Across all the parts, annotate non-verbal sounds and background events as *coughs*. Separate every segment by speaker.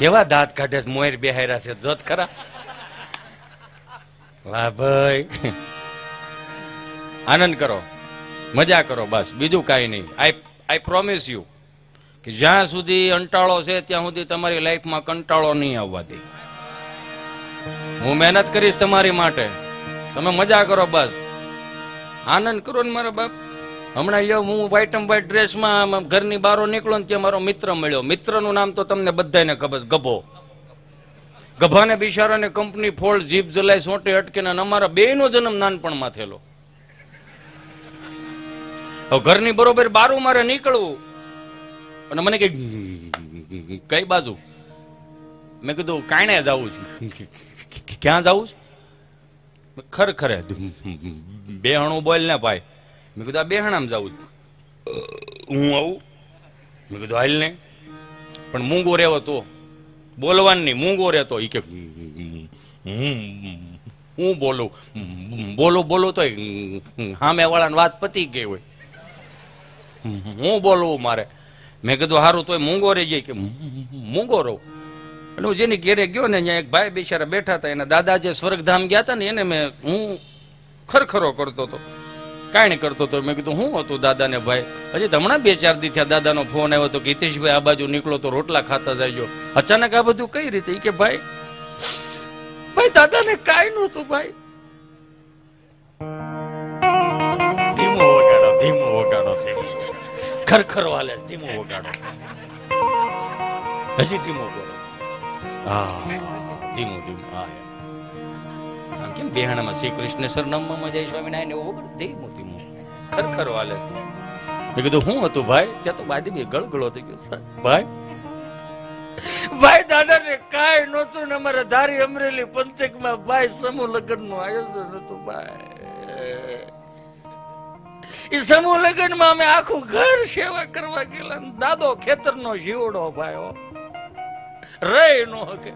Speaker 1: કેવા દાંત કાઢે છે, મોર બેહાર્યા છે. જોત ખરા. વાહ ભાઈ. આનંદ કરો. મજા કરો બસ. બીજું કાંઈ નહીં. આઈ આઈ પ્રોમિસ યુ કે જ્યાં સુધી અંટાળો છે ત્યાં સુધી તમારી લાઈફમાં કંટાળો નહીં આવવા દે. હું મહેનત કરીશ તમારી માટે. તમે મજા કરો બસ. આનંદ કરો ને મારા બાપ. હમણાં યો હું વ્હાઈટ એન્ડ વ્હાઈટ ડ્રેસમાં ઘરની બહાર નીકળો ને ત્યાં મારો મિત્ર મળ્યો. મિત્રનું નામ તો તમને બધાને ખબર, ગભો. ગભાને બિચારાને કંપની ફોલ્ડ જીપ જલાઈ, સોંટે અટકીને અમારા બેયનો જન્મ નાનપણમાં થયેલો. હવે ઘરની બરોબર બારું મારે નીકળવું. અને મને કે કઈ બાજુ. મેં કીધું, કાણે જવું છું? ક્યાં જવું છું? ખરેખરે. બેહણું બોલ ને ભાઈ. મેં કીધું, આ બેહણામ જવું હું આવું. મેં કીધું, હાલ ને. પણ મૂંગો રહેવો તો. બોલવાનું નહીં, મૂંગો રહેતો. એ કે હું બોલું? બોલું, બોલો તો સામે વાળાને વાત પતી ગઈ હોય. હું બોલવું મારે? મેં કીધું સારું તોય મૂંગો રહી જાય. કે મૂંગો રહું. એટલે હું જેની ઘેરે ગયો ને અહીંયા એક ભાઈ બિચારા બેઠા હતા. એના દાદા જે સ્વર્ગધામ ગયા હતા ને, એને મેં હું ખરખરો કરતો હતો. કાંઈ કરતો હતો મેં કીધું, હું હતું દાદાને ભાઈ? હજી હમણાં બે ચાર દી થયા દાદાનો ફોન આવ્યો તો ગીતેશભાઈ આ બાજુ નીકળો તો રોટલા ખાતા જાય અચાનક આ બધું કઈ રીતે? કે, ભાઈ ભાઈ દાદાને કાંઈ નહોતું, ભાઈ. ધીમો વગાડો ધીમો વગાડો, ધીમો ખરખર વાલે ધીમો વગાડો. હજી ધીમો વગાડો હા, ધીમો ધીમો હા. કેમ બેહાણામાં? શ્રી કૃષ્ણ સરનામમાં જય સ્વામિનારાયણ એવું વગાડો દે મોતી ખરખરો ખરખર વાલે. મેં કીધું હું હતું ભાઈ? ત્યાં તો બાદી ગળગળો થઈ ગયો. ભાઈ ભાઈ દાદા ને કાંઈ નહોતું ને અમારા ધારી અમરેલી પંથકમાં ભાઈ સમૂહ લગ્નનું આયોજન હતું, ભાઈ. એ સમૂહ લગ્નમાં અમે આખું ઘર સેવા કરવા ગયેલા દાદો દાદો ખેતરનો જીવડો ભાઈ રહી નો હકે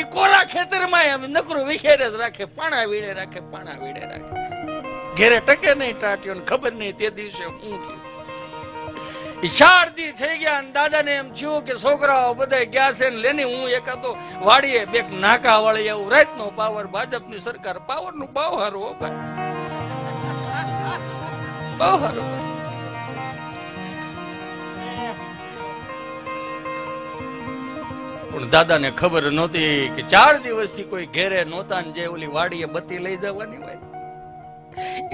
Speaker 1: ઈ કોરા ખેતરમાં નકરું વિખેરે જ રાખે, પાણા વીડે રાખે, પાણા વીડે રાખે. ઘેરે ટકે નહીં ટાટ્યો ને ખબર નહીં તે દિવસે હું થયું. શારદી થઈ ગયા અને દાદાને એમ થયું કે છોકરાઓ બધા ગયા છે ને લેની હું એકાદો વાડીએ બે નાકા વાળી આવું રાતનો પાવર, ભાજપની સરકાર પાવરનું બહુ હારું હો ભાઈ. બહુ હારું પણ દાદાને ખબર નહોતી કે ચાર દિવસથી કોઈ ઘેરે નહોતા જે ઓલી વાડીએ બત્તી લઈ જવાની હોય.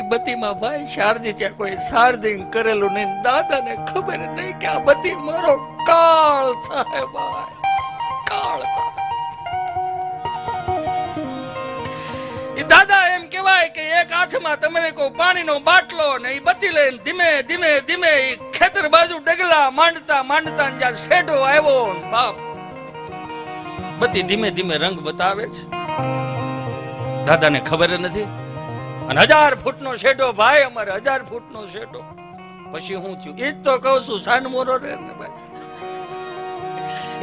Speaker 1: એ બત્તીમાં ભાઈ શારદી ત્યાં કોઈ શારદી કરેલું નહીં. દાદાને ખબર નહીં કે આ બત્તી મારો કાળ સાહેબ કાળ દાદા એમ કહેવાય કે એક હાથમાં તમે કોઈ પાણીનો બાટલો ને એ બત્તી લઈને ધીમે ધીમે ધીમે ખેતર બાજુ ડગલા માંડતા માંડતા જ્યાં શેડો આવ્યો બાપ બત્તી ધીમે ધીમે રંગ બતાવે છે. દાદાને ખબર નથી. અને હજાર ફૂટનો શેડો, ભાઈ, અમારે હજાર ફૂટનો શેડો. પછી હું થયું? એ જ તો કહું છું, સાનમોરો રે ને ભાઈ.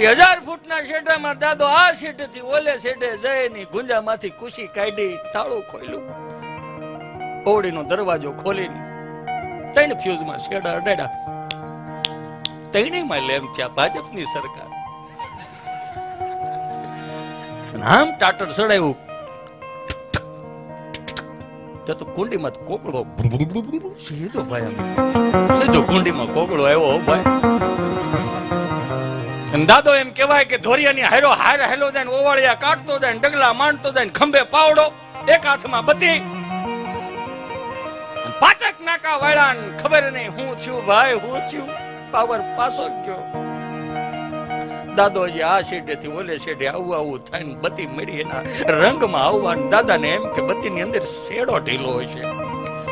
Speaker 1: એ હજાર ફૂટના શેઢામાં દાદો આ શેડેથી ઓલે શેઢે જઈ ની ગુંજામાંથી કુશી કાઢી તાળું ખોલ્યું. ઓવડીનો દરવાજો ખોલીને ત્રણ ફ્યુઝમાં શેડા અડાડ્યા. ત્રણેયમાં લેમ છે ભાજપની સરકાર. આમ ટાટર ચડાવ્યું તો તો કુંડીમાં કોકડો સીધો ભાઈ સીધો કુંડીમાં કોકડો આવ્યો ભાઈ. દાદો એમ કહેવાય કે ધોરિયાની હારો હાર હેલો જાય ઓવાળિયા કાઢતો જાય ડગલા માંડતો જાય ખંભે પાવડો એક હાથમાં બધી. પાચક નાકા વાળા ખબર નહીં હું છું ભાઈ, હું છું. પાવર પાસો ગયો. દાદોજી આ શેઠેથી ઓલે શેઠે આવું આવું થાય ને બત્તી મળી એના રંગમાં આવવા દાદાને એમ કે બત્તીની અંદર શેડો ઢીલો હોય છે.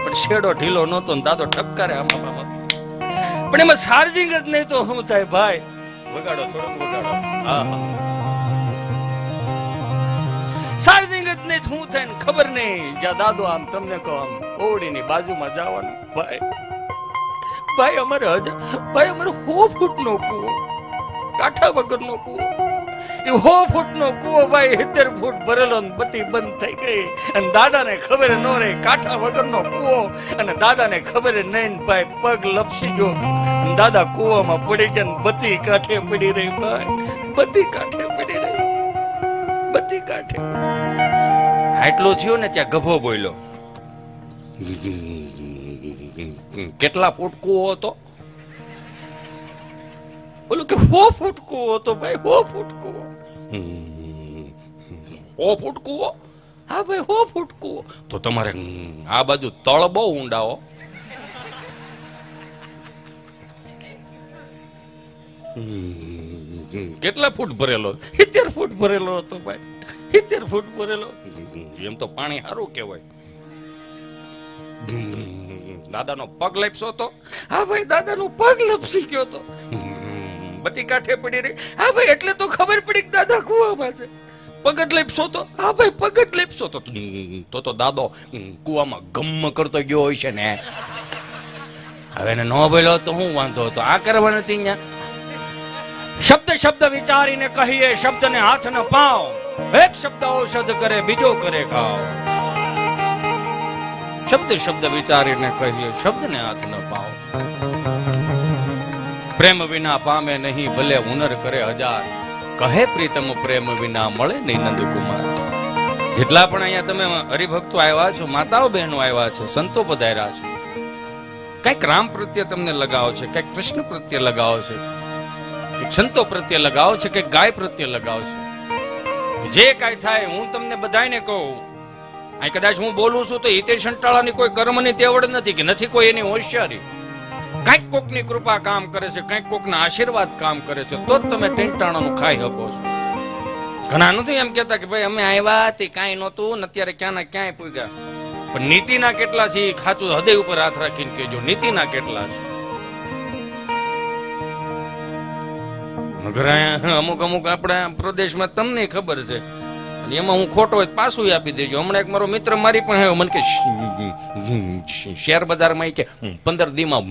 Speaker 1: પણ શેડો ઢીલો નહોતો ને દાદો ઠપકારે આમાં આમાં પણ એમાં ચાર્જિંગ જ નહીં તો શું થાય ભાઈ? વગાડો, થોડોક વગાડો. હા ચાર્જિંગ જ નહીં શું થાય ને ખબર નહીં. જ્યાં દાદો આમ તમને કહો આમ ઓવડીની બાજુમાં જવાનું. ભાઈ ભાઈ અમારે હજાર ભાઈ અમારે હો ફૂટનો કૂવો. કાંઠા વગરનો કૂવો. એ હો ફૂટનો કૂવો ભાઈ સિત્તેર ફૂટ ભરેલો ને બત્તી બંધ થઈ ગઈ. અને દાદાને ખબર ન રહી કાંઠા વગરનો કૂવો. અને દાદાને ખબર નહીં ભાઈ, પગ લપસી ગયો. દાદા કૂવામાં પડી ગયા ને બત્તી કાંઠે પડી રહી ભાઈ. બધી કાંઠે પડી રહી. બધી કાંઠે. આટલો થયો ને ત્યાં ગભો બોલ્યો. કેટલા ફૂટ કૂવો હતો? બોલું કે હો ફૂટ કૂવો હતો ભાઈ હો ફૂટ હો ફૂટ કૂવો હા ભાઈ, હો ફૂટ કૂવો તો તમારે આ બાજુ તળ બહુ ઊંડાઓ કેટલા ફૂટ ભરેલો? સિત્તેર ફૂટ ભરેલો હતો ભાઈ. સિત્તેર ફૂટ ભરેલો. એમ તો પાણી સારું કહેવાય. દાદાનો પગ લપસો તો હા ભાઈ, દાદાનો પગ લપસી ગયો તો બધી કાંઠે પડી રહી. હા ભાઈ, એટલે તો ખબર પડી કે દાદા કુવામાં છે પગ જ તો? હા ભાઈ પગ જ તો. તો તો દાદો કુવામાં ગમ કરતો ગયો હોય છે ને. હવે ન બોલ્યો તો હું વાંધો હતો? આ કરવા નથી અહીંયા? શબ્દ શબ્દ વિચારીને કહીએ, શબ્દને હાથ ન પાવ. એક શબ્દ ઔષધ કરે, બીજો કરે ખાવ. શબ્દ શબ્દ વિચારીને કહીએ, શબ્દને હાથ ન પાવ. પ્રેમ વિના પામે નહીં, ભલે હુનર કરે હજાર. કહે પ્રીતમ પ્રેમ વિના મળે નહીં નંદકુમાર. જેટલા પણ અહીંયા તમે હરિભક્તો આવ્યા છો, માતાઓ બહેનો આવ્યા છો, સંતો પધાર્યા છો, કંઈક રામ પ્રત્યે તમને લગાવ છે, કંઈક કૃષ્ણ પ્રત્યે લગાવ છે, કંઈક સંતો પ્રત્યે લગાવ છે, કંઈક ગાય પ્રત્યે લગાવ છે. જે કાંઈ થાય, હું તમને બધાને કહું. અહીં કદાચ હું બોલું છું તો હિતેશ અંટાળાની કોઈ કર્મની તેવડ નથી, કે નથી કોઈ એની હોશિયારી. કંઈક કોકની કૃપા કામ કરે છે, કંઈક કોકના આશીર્વાદ કામ કરે છે, તો જ તમે ટેંટાણાનું ખાઈ શકો છો. ઘણા નથી એમ કહેતા કે ભાઈ, અમે આવ્યા તે કાંઈ નહોતું, ને અત્યારે ક્યાં ના ક્યાંય પૂગ્યા. પણ નીતિના કેટલા છે, એ ખાચું હૃદય ઉપર હાથ રાખીને કહેજો, નીતિના કેટલા છે. અમુક અમુક આપણા પ્રદેશમાં તમને ખબર છે એમાં હું ખોટો હોય પાછું આપી દેજો. હમણાં એક મારો મિત્ર મારી પણ આવ્યો, મને કે શેર બજારમાં કે પંદર દીમાં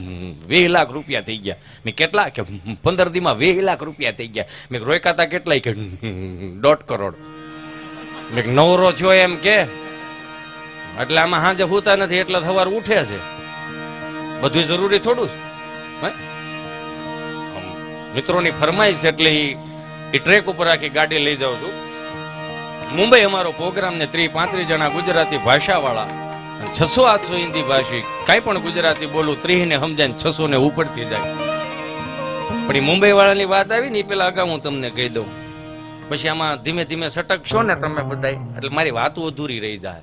Speaker 1: વીસ લાખ રૂપિયા થઈ ગયા. મેં કેટલા? કે પંદર દીમાં વીસ લાખ રૂપિયા થઈ ગયા. મેં રોકાતા કેટલાય કે દોઢ કરોડ. મેં નવરો થયો એમ કે. એટલે આમાં હાજે હોતા નથી, એટલે સવાર ઉઠે છે. બધું જરૂરી થોડું મિત્રોની ફરમાઈશ એટલે ઈ ટ્રેક ઉપર આખી ગાડી લઈ જાઉં છું. મુંબઈ અમારો પ્રોગ્રામ ને ત્રી પાંત્રીસ જણા ગુજરાતી ભાષાવાળા. છસો આઠસો હિન્દી ભાષી, કાંઈ પણ ગુજરાતી બોલું ત્રીસ ને સમજાય છસો ને ઉપરથી જાય. પણ એ મુંબઈ વાળાની વાત આવી ને એ પેલા અગાઉ હું તમને કહી દઉં. પછી આમાં ધીમે ધીમે સટકશો ને તમે બધાય, એટલે મારી વાતો અધૂરી રહી જાય.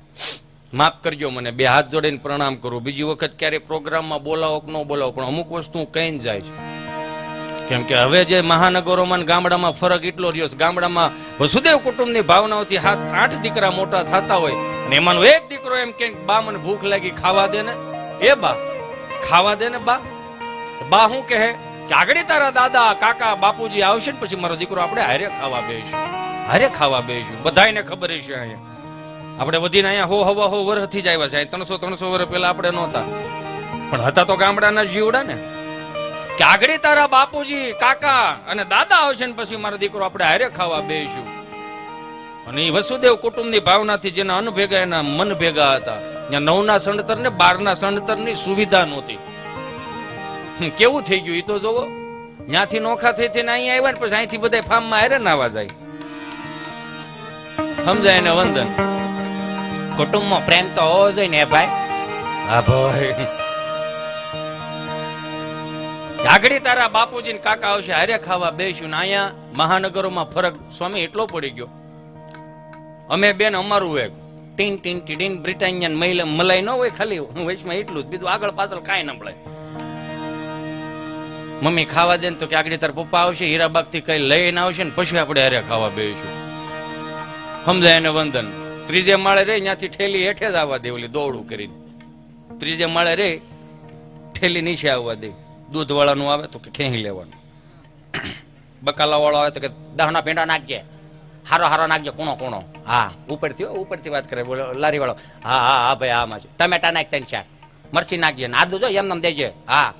Speaker 1: માફ કરજો મને, બે હાથ જોડીને પ્રણામ કરું. બીજી વખત ક્યારે પ્રોગ્રામમાં બોલાવો કે ન બોલાવો પણ અમુક વસ્તુ કહી કહીને જાય છે. કેમ કે હવે જે મહાનગરોમાં ગામડામાં ફરક એટલો રહ્યો ગામડામાં વસુદેવ કુટુંબની ભાવનાઓથી હાથ આઠ દીકરા મોટા થતા હોય ને એમાંનો એક દીકરો એમ કે બા, મને ભૂખ લાગી, ખાવા દે ને. એ બા, ખાવા દે ને બા. બા શું કહે? કે આગળ તારા દાદા, કાકા, બાપુજી આવશે ને પછી મારો દીકરો આપણે હારે ખાવા બેસીશું હારે ખાવા બેસીશું બધાયને ખબર છે અહીંયા. આપણે વધીને અહીંયા હો, હવા, હો વર્ષથી જ આવ્યા છે. ત્રણસો ત્રણસો વર્ષ પહેલા આપણે નહોતા. પણ હતા તો ગામડાના જીવડા ને. કે આગળ તારા બાપુજી, કાકા અને દાદા આવશે ને પછી મારો દીકરો આપણે હારે ખાવા બેસું અને એ વસુદેવ કુટુંબની ભાવનાથી જેના અન્ન ભેગા એના મન ભેગા હતા. ત્યાં નવના સણતર ને બારના સણતરની સુવિધા નહોતી. કેવું થઈ ગયું એ તો જોવો. ત્યાંથી નોખા થઈ થઈને અહીંયા આવ્યા ને પછી અહીંથી બધા ફાર્મમાં હારે નાવા જાય. સમજાય ને વંદન? કુટુંબમાં પ્રેમ તો હોવો જોઈએ ને, ભાઈ? હા, ભાઈ. આગળ તારા બાપુજી ને કાકા આવશે, હારે ખાવા બેસ્યું ને અહીંયા મહાનગરોમાં ફરક, સ્વામી, એટલો પડી ગયો. અમે બેન અમારું એક, ટીન ટીન ટીન બ્રિટાનિયન મહિલા, મલાઈ ન હોય ખાલી, વૈશમાં એટલું જ, બીજું આગળ પાછળ કાંઈ ન મળે. મમ્મી ખાવા દે ને તો કે આગળ તાર પપ્પા આવશે હીરાબાગથી કઈ લઈને આવશે ને પછી આપણે હારે ખાવા બેસીશું સમજાય એને વંદન? ત્રીજે માળે રે ત્યાંથી ઠેલી હેઠે જ આવવા દે ઓલી દોડું કરીને. ત્રીજે માળે રે ઠેલી નીચે આવવા દે. દૂધ વાળાનું આવે તો કે ખેહી લેવાનું. બકાલા વાળો આવે તો કે દહના ભેંડા નાખજે. હારો હારો નાખજો કોણો કોણો. હા ઉપરથી હો, ઉપરથી વાત કરે બોલો લારી વાળો હા હા હા ભાઈ આમાં છે. ટમેટા નાખ ત્રણ ચાર. મરચી નાખજે ને આદુ જો એમ દેજે. હા.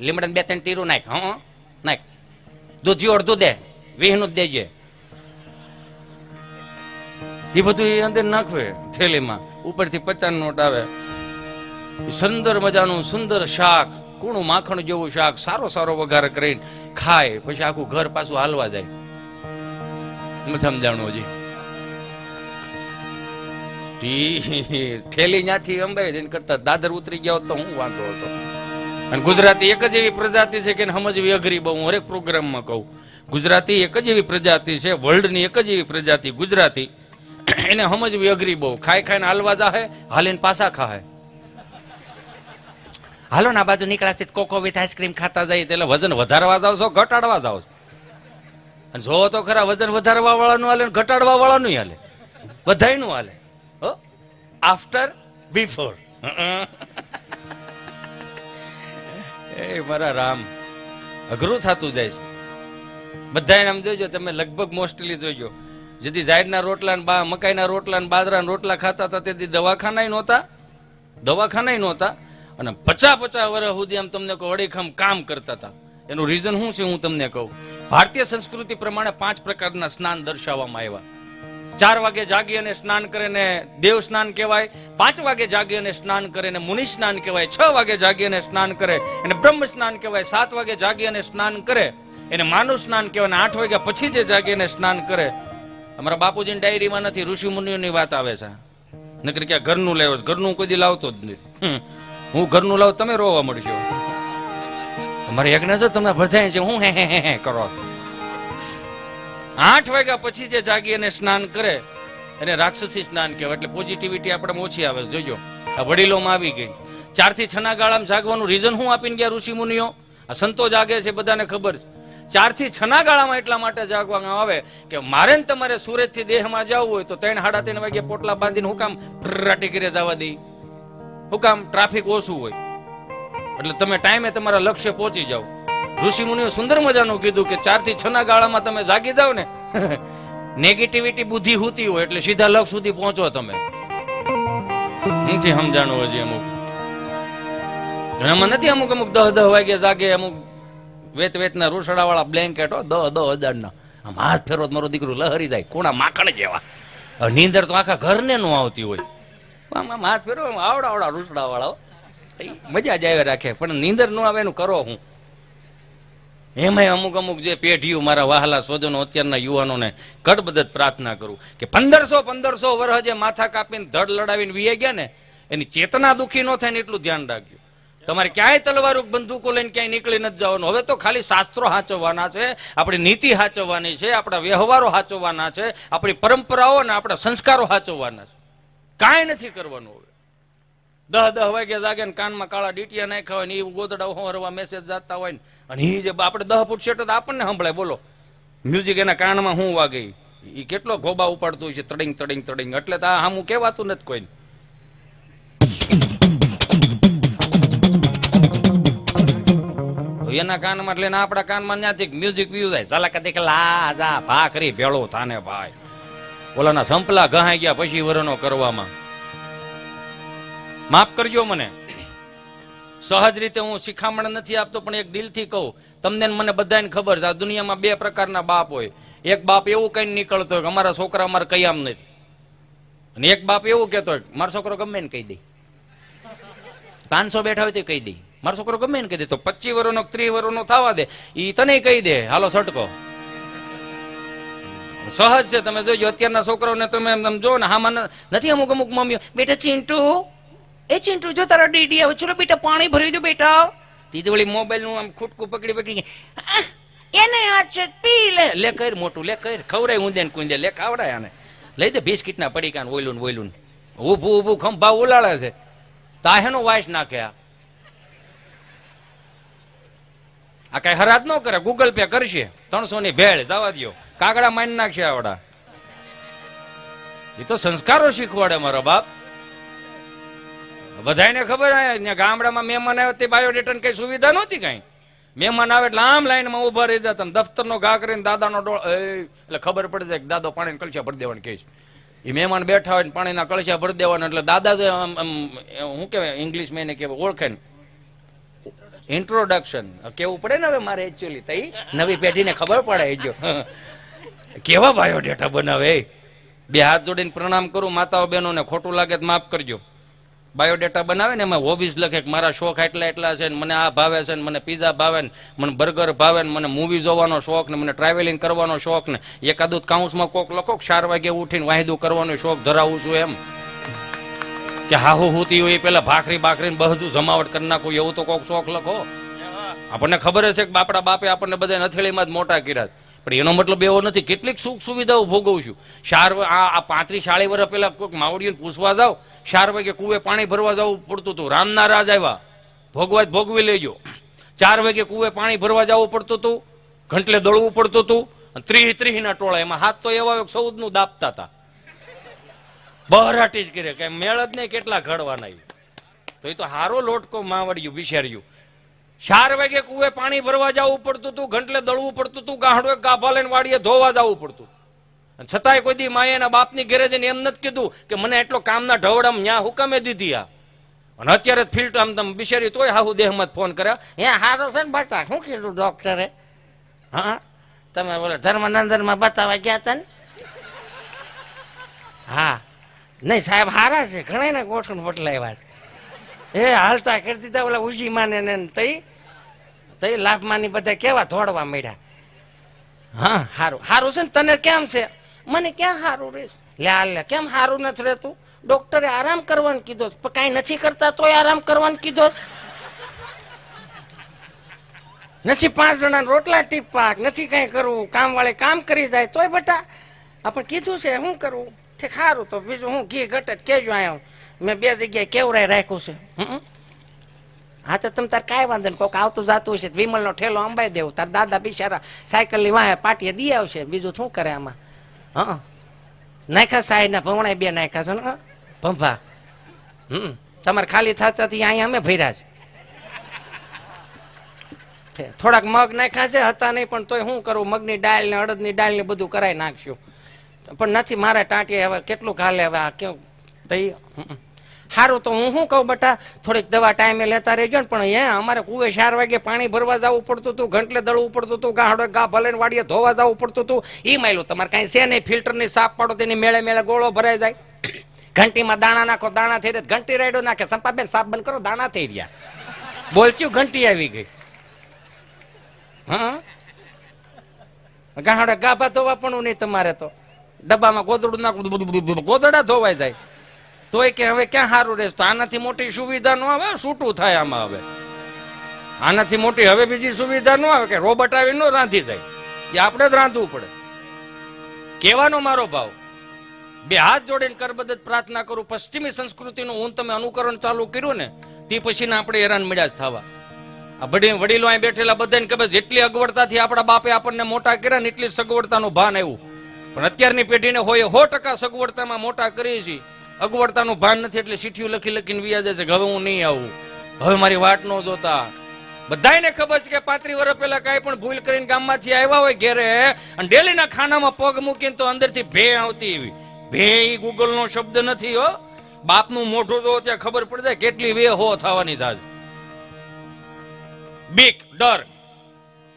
Speaker 1: લીમડન બે ત્રણ તીરું નાખ હં નાખ. દૂધિયું અડધું દે વીહનું જ દેજે. એ બધું એ અંદર નાખવે થેલીમાં. ઉપરથી પચાસ નોટ આવે. સુંદર મજાનું સુંદર શાક. કૂણું માખણ જેવું શાક સારો સારો વઘાર કરીને ખાય, પછી આખું ઘર પાછું હાલવા જાય. સમજાણું હજી થેલી ન્યાથી અંબાઈ જઈને કરતા દાદર ઉતરી ગયા તો હું વાંધો હતો. અને ગુજરાતી એક જ એવી પ્રજાતિ છે કે સમજવી અઘરી બહુ, હું હરેક પ્રોગ્રામમાં કહું. ગુજરાતી એક જ એવી પ્રજાતિ છે, વર્લ્ડની એક જ એવી પ્રજાતિ ગુજરાતી. એને સમજવી અઘરી બહુ. ખાઈ ખાઈને હાલવા જાહે, હાલીને પાછા ખાહે. હાલો ના બાજુ નીકળાશે કોકો વિથ આઈસ્ક્રીમ ખાતા જાય એટલે વજન વધારવા જાવ છો, ઘટાડવા જાવ છો? અને જો તો ખરા, વજન વધારવા વાળાનું હાલે ઘટાડવા વાળાનું હાલે. બધાયનું હાલે. આફ્ટર બિફોર *laughs* એ મારા રામ, અઘરું થતું જાય છે. બધાને આમ જોજો, તમે લગભગ મોસ્ટલી જોજો. જેથી જાહેરના રોટલા બા, મકાઈના રોટલા ને બાજરાના રોટલા ખાતા હતા, તેથી દવાખાના નહોતા. દવાખાના નહોતા. અને પચાસ પચાસ વર્ષ સુધી આમ તમને કહું, અડીખમ કામ કરતા હતા. એનું રીઝન શું છે હું તમને કહું? ભારતીય સંસ્કૃતિ પ્રમાણે પાંચ પ્રકારના સ્નાન દર્શાવવામાં આવ્યા. ચાર વાગે જાગી અને સ્નાન કરે ને દેવ સ્નાન કહેવાય, પાંચ વાગે જાગી અને સ્નાન કરે ને મુનિ સ્નાન કહેવાય, છ વાગે જાગી અને સ્નાન કરે એને બ્રહ્મ સ્નાન કહેવાય, સાત વાગે જાગી અને સ્નાન કરે એને માનવ સ્નાન કહેવાય આઠ વાગ્યા પછી જે જાગી અને સ્નાન કરે. અમારા બાપુજીની ડાયરીમાં નથી ઋષિ મુનિઓની વાત આવે છે. નકર ક્યાં ઘરનું લેવો. ઘરનું કોઈ લાવતો જ નથી. હું ઘરનું લાવ, તમે રોવા મળશો મારે યજ્ઞ જો તમને બધાય છે હું હે હે હે હે કરો. આઠ વાગ્યા પછી જે જાગી અને સ્નાન કરે, એને રાક્ષસી સ્નાન કહેવાય, એટલે પોઝિટિવિટી આપણે ઓછી આવે. જોજો, આ વડીલોમાં આવી ગઈ. ચારથી છના ગાળામાં જાગવાનું રીઝન શું આપીને ગયા ઋષિ મુનિઓ? આ સંતો જાગે છે, બધાને ખબર છે. ચારથી છના ગાળામાં એટલા માટે જાગવામાં આવે કે મારે ને તમારે સુરતથી દેહમાં જવું હોય તો ત્રણ, સાડા ત્રણ વાગે પોટલા બાંધીને હું કામ ફર્રાટી ઘરે જવા દઈ. હું કામ ટ્રાફિક ઓછું હોય. એટલે તમે ટાઈમે તમારા લક્ષ્ય પહોંચી જાઓ. ઋષિ મુનિઓ સુંદર મજાનું કીધું કે ચારથી છ ના ગાળામાં તમે જાગી જાવ ને *laughs* નેગેટિવિટી બુદ્ધિ હોતી હોય એટલે સીધા લક્ષ સુધી પહોંચો તમે. નથી સમજાણું હજી અમુક? ઘણામાં નથી અમુક અમુક દહ દહ વાગે જાગે, અમુક વેત વેતના રૂસડા વાળા બ્લેન્કેટ દહ દહ હજારના. આમ હાથ ફેરો મારો દીકરો લહરી જાય, કોણા માખણ જેવા. નીંદર તો આખા ઘરને નો આવતી હોય. આમ હાથ ફેરો આમ આવડા આવડા રૂસડા વાળા મજા જ આવે રાખે, પણ નીંદર ન આવે એનું કરો હું. એમાંય અમુક અમુક જે પેઢીઓ મારા વાહલા સ્વજનો અત્યારના યુવાનોને કડબદત પ્રાર્થના કરું કે પંદરસો પંદરસો વર્ષ જે માથા કાપીને ધડ લડાવીને વીએ ગયા ને, એની ચેતના દુખી ન થાય ને એટલું ધ્યાન રાખજો. તમારે ક્યાંય તલવારું બંદૂકો લઈને ક્યાંય નીકળી નથી જવાનું. હવે તો ખાલી શાસ્ત્રો સાચવવાના છે, આપણી નીતિ સાચવવાની છે, આપણા વ્યવહારો સાચવવાના છે, આપણી પરંપરાઓ અને આપણા સંસ્કારો સાચવવાના છે. કાંઈ નથી કરવાનું હવે. દહ દહ વાગે જાગે ને કાનમાં કાળા ડીટીયા નાખ્યા હોય ને એ ગોદડા હરવા મેસેજ જાતા હોય ને, અને એ જે આપણે દહ ફૂટ શેટો તો આપણને સંભળાય, બોલો. મ્યુઝિક એના કાનમાં શું વાગે? એ કેટલો ખોબા ઉપાડતું હોય છે? તડિંગ તડિંગ તડિંગ. એટલે તો આ હામું કહેવાતું નથી કોઈને. એના કાનમાં એટલે આપણા કાનમાં ત્યાંથી મ્યુઝિક વ્યૂ જાય. ઝલક દેખ લા જા ભાખરી ભેળો થાને ભાઈ. ઓલાના સંપલા ઘહાઈ ગયા પછી વરનો કરવામાં. માફ કરજો મને. સહજ રીતે હું શિખામણ નથી આપતો, પણ એક દિલથી કહું, તમને મને બધાને ખબર છે, આ દુનિયામાં બે પ્રકારના બાપ હોય. એક બાપ એવું કઈ નીકળતો હોય કે અમારા છોકરા અમારે કયામ નથી. અને એક બાપ એવું કહેતો હોય મારો છોકરો ગમે ને કહી દે. પાંચસો બેઠા હોય તો કહી દે. મારો છોકરો ગમે ને કહી દે. તો પચીસ વર્ષનો ત્રીસ વર્ષનો થવા દે. એ તને કહી દે. હાલો, સટકો. સહજ છે. તમે જોજો અત્યારના છોકરાઓને તમે એમ જો ને હામાં નથી અમુક અમુક મમ્મીઓ, બેટા ચિંટુ, એ ચિંટુ, જો તારા ડીડી આવે, ચલો બેટા પાણી ભરી દો બેટા. દીદી વળી મોબાઈલનું આમ ખૂટકું પકડી પકડી એને આ છે, પી લે. લે કર, મોટું લે કર. ખવરાય ઊંધે ને કુંદે લે, ખાવડાય આને. લઈ દે, બિસ્કિટના પડીકા પડી ને ઓયલું ને. ઊભું ઊભું ખંભા ઉલાળે છે. તાહેનો વાઇસ નાખે આ. આ કઈ હરાજ ન કરે, ગૂગલ પે કરશે. ત્રણસો ની ભેળ, જવા દ્યો. કાગડા માની નાખશે આવડા. એ તો સંસ્કારો શીખવાડે મારો બાપ. બધાને ખબર અહીંયા ગામડામાં મહેમાન આવે તે બાયોડેટા કઈ સુવિધા નહોતી કઈ? મહેમાન આવે એટલે આમ લાઈનમાં ઊભા રહી જતા દફતરનો ઘા કરીને દાદાનો ડોળ એટલે ખબર પડી જાય કે દાદો પાણી કલશા ભરી દેવાનું કહીશ એ મહેમાન બેઠા હોય પાણીના કળશા ભરી દેવાના, એટલે દાદા શું કહેવાય ઇંગ્લિશમાં એને કહેવાય ઓળખે ને. ઇન્ટ્રોડક્શન કેવું પડે ને હવે મારે એકચ્યુઅલી તઈ? નવી પેઢીને ખબર પડે જો. કેવા બાયોડેટા બનાવે? બે હાથ જોડીને પ્રણામ કરું, માતાઓ બહેનોને ખોટું લાગે તો માફ કરજો બાયોડેટા બનાવે ને એમાં હોબીઝ લખે કે મારા શોખ એટલા એટલા છે ને મને આ ભાવે છે ને મને પીઝા ભાવે ને મને બર્ગર ભાવે ને મને મૂવી જોવાનો શોખ ને મને ટ્રાવેલિંગ કરવાનો શોખ ને એકાદું કાઉન્સમાં કોક લખો ચાર વાગે ઉઠીને વાહિદું કરવાનો શોખ ધરાવું છું એમ કે હાહુ હુતી હોય પેલા ભાખરી ભાખરીને બધું જમાવટ કરી નાખું, એવું તો કોક શોખ લખો આપણને ખબર હશે કે બાપડા બાપે આપણને બધા નથેળીમાં જ મોટા કર્યા. પણ એનો મતલબ એવો નથી. કેટલીક સુખ સુવિધાઓ ભોગવું છું. ચાર આ પાંત્રીસ ચાળી વર્ષ પહેલા કોઈક માવડીઓને પૂછવા જાવ, ચાર વાગે કુએ પાણી ભરવા જવું પડતું હતું. રામના રાજ આવ્યા. ભોગવા ભોગવી લેજો. ચાર વાગે કુએ પાણી ભરવા જવું પડતું હતું. ઘંટલે દળવું પડતું હતું. અને ત્રીહ ત્રીહના ટોળા. એમાં હાથ તો એવા સૌદનું દાપતા હતા. બહરાટી જ કરે. કે મેળ જ નહીં કેટલા ઘડવાના. તો એ તો હારો લોટકો માવડ્યું બિચાર્યું. ચાર વાગે કુએ પાણી ભરવા જવું પડતું હતું ઘંટલે દળવું પડતું હતું ગાહડો ગાભા લઈને વાડીએ ધોવા જવું પડતું. અને છતાંય કોઈ દી માએ એના બાપની ઘરે જઈને એમ નથી કીધું કે મને એટલો કામના ઢવડામ ન્યા હુકમે દીધી આ. અને અત્યારે ફિલ્ટ આમ તમે બિચારી તોય હાહુ દેહમાં જ ફોન કર્યા.
Speaker 2: હે હારો છે ને બટા, શું કીધું ડોક્ટરે? હા તમે બોલે ધર્મનંદનમાં બતાવવા ગયા હતા ને? હા. નહીં સાહેબ, હારા છે. ઘણા ગોઠણ બટલાવ્યા એ હાલતા કરી દીધા ઓલા ઉજી માને ને તઈ. તઈ લાભમાની બધા કેવા ધોડવા મળ્યા. હા સારું સારું છે ને? તને કેમ છે? મને ક્યાં સારું રે? લે હાલ કેમ સારું નથી રહેતું? ડોક્ટરે આરામ કરવાનું કીધો. કાંઈ નથી કરતા તોય આરામ કરવાનું કીધો નથી પાંચ જણા રોટલા ટીપા નથી કઈ કરવું. કામ વાળે કામ કરી જાય તોય બટા, આપણે કીધું છે શું કરવું ઠીક સારું તો બીજું હું ઘી ઘટે તો કેજો આયો મેં બે જગ્યાએ કેવરાય રાખ્યું છે. હમ? હા, તો તમે તાર કાંઈ વાંધો કોક આવતું જાતું હશે વિમલનો ઠેલો અંબાઈ દેવું. તાર દાદા બિચારા સાયકલની વાહે પાટીએ દી આવશે. બીજું શું કરે આમાં? હા? નાખ્યા સાહેબના ભવણાય બે નાખ્યા છે ને? ભંભા. હમ. તમારે ખાલી થતા અહીંયા અમે ભર્યા છે. થોડાક મગ નાખ્યા છે, હતા નહીં, પણ તોય શું કરવું મગની દાળ ને અડદની ડાળ ને બધું કરાવી નાખશું. પણ નથી, મારે ટાંટી હવે કેટલું ખાલે હવે આ કેવું તઈ સારું તો હું શું કહું બટા? થોડીક દવા ટાઈમે લેતા રહેજો ને, પણ અહીંયા અમારે કુવે ચાર વાગે પાણી ભરવા જવું પડતું હતું, ઘંટલે દળવું પડતું હતું ગાહડો ગા ભલે વાડીએ ધોવા જવું પડતું હતું. એ માયલું, તમારે કાંઈ છે નહીં ફિલ્ટરની સાફ પાડો, તેની મેળે મેળે ગોળો ભરાઈ જાય. *clears throat* ઘંટીમાં દાણા નાખો, દાણા થઈ રહ્યા, ઘંટી રાયડો નાખે. સંપાબેન સાફ બંધ કરો, દાણા થઈ રહ્યા. બોલચ્યું ઘંટી આવી ગઈ. હા? ગાહડા ગાભા ધોવા પણ નહીં તમારે તો. ડબ્બામાં ગોદડું નાખું, ગોદડા ધોવાઈ જાય. તોય કે હવે ક્યાં સારું રહેશે તો આનાથી મોટી સુવિધા ન આવે છૂટું થાય આમાં હવે. આનાથી મોટી હવે બીજી સુવિધા ન આવે કે રોબોટ આવી ન રાંધી જાય એ આપણે જ રાંધવું પડે. કહેવાનો મારો ભાવ, બે હાથ જોડીને કરબદત પ્રાર્થના કરું, પશ્ચિમી સંસ્કૃતિનું હું તમે અનુકરણ ચાલુ કર્યું ને, તે પછીના આપણે હેરાન મળ્યા જ થવા. આ બધી વડીલો અહીં બેઠેલા બધાને ખબર જેટલી અગવડતાથી આપણા બાપે આપણને મોટા કર્યા ને એટલી સગવડતાનું ભાન આવ્યું. પણ અત્યારની પેઢીને હોય સો ટકા સગવડતામાં મોટા કરીએ છીએ. અગવડતાનું ભાન નથી એટલે ચીઠીઓ લખી લખીને વ્યાજ છે હવે હું નહીં આવું. હવે મારી વાટ ન જોતા. બધાને ખબર છે કે પાંત્રી વર્ષ પહેલા કાંઈ પણ ભૂલ કરીને ગામમાંથી આવ્યા હોય ઘેરે અને ડેલીના ખાનામાં પગ મૂકીને તો અંદરથી ભે આવતી એવી. ભે એ ગૂગલનો શબ્દ નથી હો. બાપનું મોઢું જો ત્યાં ખબર પડી જાય કેટલી વે હો થવાની થાય બીક, ડર.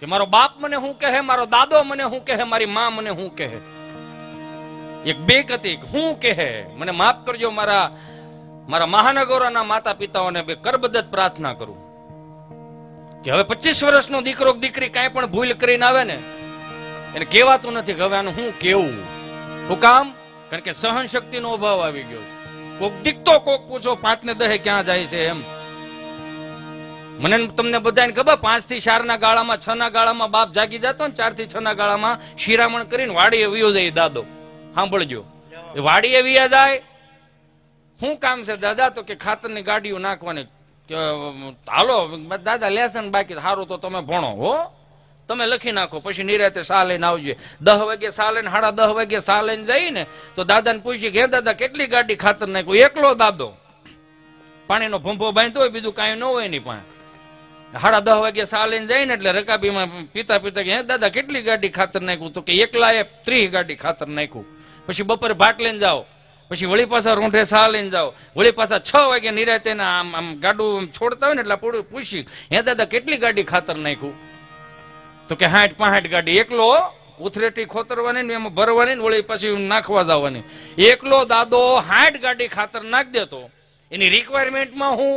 Speaker 2: કે મારો બાપ મને શું કહે, મારો દાદો મને શું કહે, મારી મા મને શું કહે? એક બેક હતી હું કહે મને માફ કરજો મારા મારા મહાનગરોના માતા પિતાઓને બે કરબદત પ્રાર્થના કરું. કે હવે પચીસ વર્ષનો દીકરો દીકરી કાંઈ પણ ભૂલ કરીને આવે ને, એને કહેવાતું નથી હવે આનું હું કેવું? હું કામ? કારણ કે સહન શક્તિનો અભાવ આવી ગયો. કોક દીકતો, કોક પૂછો પાંચ ને દહે ક્યાં જાય છે એમ. મને તમને બધાને ખબર પાંચથી ચાર ના ગાળામાં છ ના ગાળામાં બાપ જાગી જતો ને ચારથી છ ના ગાળામાં શિરામણ કરીને વાડીએ વિયો જાય દાદો. સાંભળજો. વાડીએ વિયા જાય. શું કામ છે? દાદા તો કે ખાતરની ગાડીઓ નાખવાની. કે, હાલો, દાદા લેસન બાકી. સારું તો તમે ભણો, હો. તમે લખી નાખો, પછી નિરાતે સા લઈને આવજો. દહ વાગે સા લઈને, સાડા દહ વાગે સા લઈને જઈ ને તો દાદાને પૂછી કે દાદા, કેટલી ગાડી ખાતર નાખ્યું એકલો દાદો. પાણીનો ભંભો બાંધતો હોય, બીજું કાંઈ ન હોય એની પાસે. સાડા દસ વાગે સા લઈને જાય ને એટલે રકાબીમાં પિતા પિતા કે, હે દાદા, કેટલી ગાડી ખાતર નાખ્યું તો કે એકલા એ ત્રીસ ગાડી ખાતર નાખ્યું પછી બપોરે ભાટ લઈને જાઓ. પછી વળી પાછા રૂંઢે સા લઈને જાઓ. વળી પાછા છ વાગે નિરાતે આમ આમ ગાડું છોડતા હોય ને એટલે પૂરું પૂછી હે દાદા, કેટલી ગાડી ખાતર નાખ્યું? તો કે હાઠ પાંઠ ગાડી. એકલો ઉથરેટી ખોતરવાની ને એમાં ભરવાની ને વળી પછી નાખવા જવાની. એકલો દાદો હાઠ ગાડી ખાતર નાખ દેતો. એની રિક્વાયરમેન્ટમાં હું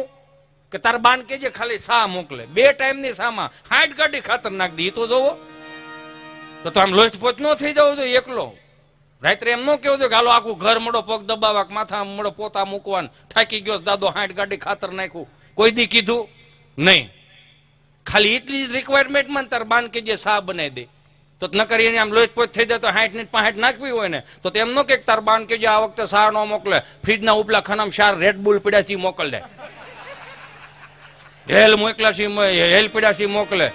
Speaker 2: કે તાર બાન કે જે ખાલી સા મોકલે. બે ટાઈમની સામાં હાઠ ગાડી ખાતર નાખ દી. તો જોવો. તો આમ લોચ પોચ ન થઈ જવો જોઈએ એકલો. રાત્રે એમ ન કેવું છે હાલો આખું ઘર મળો, પગ દબાવા માથા મળો, પોતા મૂકવાનું, થાકી ગયો દાદો હાંઠ ગાડી ખાતર નાખ્યું. કોઈ દી કીધું? નહીં. ખાલી એટલી જ રિક્વાયરમેન્ટમાં તાર બાન કે જે સા બનાવી દે. તો ન કરીને આમ લોહી પોચ થઈ જાય તો હાઠ ને પાંઠ નાખવી હોય ને, તો તેમ ન કે તાર બાન કે જે આ વખતે સા ન મોકલે. ફ્રીજના ઉપલા ખાનામાં સાર રેડ બુલ પીડા છે મોકલ હેલ મોકલાસી હેલ પીડાસી મોકલે.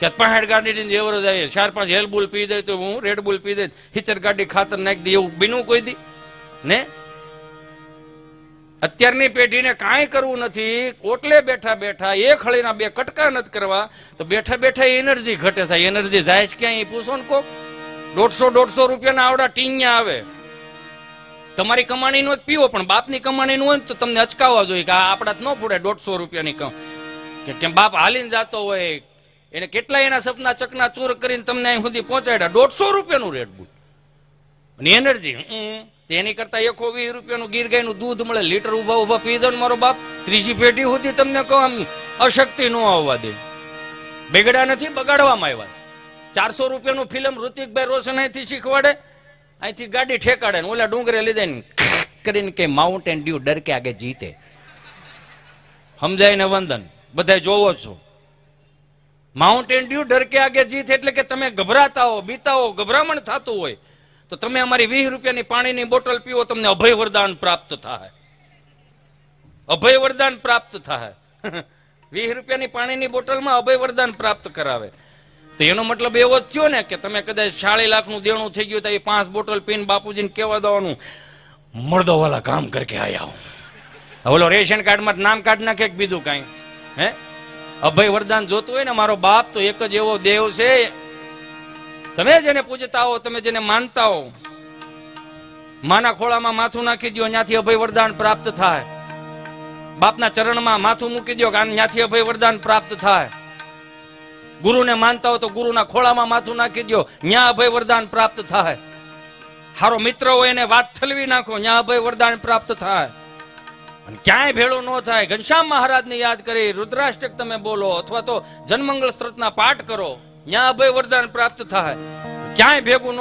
Speaker 2: કે પહાડ ગાડી ની એવરો જાય. ચાર પાંચ હેલબુલ પી દે તો હું રેડબુલ પી દે હિતર ગાડી ખાતર નાખી દે એવું બીનું કોઈ દી. ને? અત્યારની પેઢીને કાંઈ કરવું નથી. ઓટલે બેઠા બેઠા એ ખળીના બે કટકા નથી કરવા. તો બેઠા બેઠા એનર્જી ઘટે થાય એનર્જી જાય છે ક્યાંય પૂછો ને કોક. દોઢસો દોઢસો રૂપિયાના આવડા ટીંગા આવે. તમારી કમાણીનો જ પીવો, પણ બાપની કમાણીનું હોય તો તમને અચકાવવા જોઈએ કે આ આપણા ન પૂડે દોઢસો રૂપિયાની કમ. કે કેમ બાપ હાલીને જાતો હોય એને કેટલા એના સપના ચકના ચોર કરીને તમને અહીં સુધી પહોંચાડ્યા. દોઢસો રૂપિયાનું રેટ બુલ અને એનર્જી તેની કરતા એકો વીસ રૂપિયાનું ગીર ગાયનું દૂધ મળે, લીટર ઊભા ઊભા પી દો મારો બાપ. ત્રીજી પેઢી સુધી તમને કહો આમ અશક્તિ ન આવવા દે. બગડ્યા નથી, બગાડવામાં આવ્યા ચારસો રૂપિયાનું ફિલ્મ ઋતિકભાઈ રોશન અહીંથી શીખવાડે. અહીંથી ગાડી ઠેકાડે ને ઓલા ડુંગરે લીધે *coughs* કરીને કે માઉન્ટેન ડ્યુ ડર કે આગે જીતે. સમજાય ને વંદન? બધા જોવો છો. માઉન્ટેન ડ્યુ ડર કે આગે જીત એટલે કે તમે ગભરાતા હો બીતા હો ગભરામણ થતું હોય, તો તમે અમારી વીસ રૂપિયાની પાણીની બોટલ પીવો, તમને અભય વરદાન પ્રાપ્ત થાય. અભય વરદાન પ્રાપ્ત થાય. *laughs* વીસ રૂપિયાની પાણીની બોટલમાં અભય વરદાન પ્રાપ્ત કરાવે. તો એનો મતલબ એવો જ થયો ને કે તમે કદાચ સાડી લાખનું દેણું થઈ ગયું તો એ પાંચ બોટલ પીને બાપુજીને કહેવા દેવાનું મર્દો વાલા કામ કરકે આયા હું. ઓલો રેશન કાર્ડમાં નામ કાર્ડ નાખે બીજું કાંઈ? હે? અભય વરદાન જોતું હોય ને, મારો બાપ તો એક જ એવો દેવ છે. તમે જેને પૂજતા હો, તમે જેને માનતા હો, માના ખોળામાં માથું નાખી દો ત્યાંથી અભય વરદાન પ્રાપ્ત થાય. બાપના ચરણમાં માથું મૂકી દો કે ત્યાંથી અભય વરદાન પ્રાપ્ત થાય. ગુરુને માનતા હો તો ગુરુના ખોળામાં માથું નાખી દો ન્યા અભય વરદાન પ્રાપ્ત થાય. હારો મિત્ર હોય એને વાત ઠલવી નાખો, ન્યા અભય વરદાન પ્રાપ્ત થાય. ક્યાંય ભેળો ન થાય. ઘનશ્યામ મહારાજને યાદ કરી, રુદ્રાષ્ટક તમે બોલો અથવા તો જનમંગલ સ્ત્રોતના પાઠ કરો. ત્યાં અભય વરદાન પ્રાપ્ત થાય. ક્યાંય ભેગું ન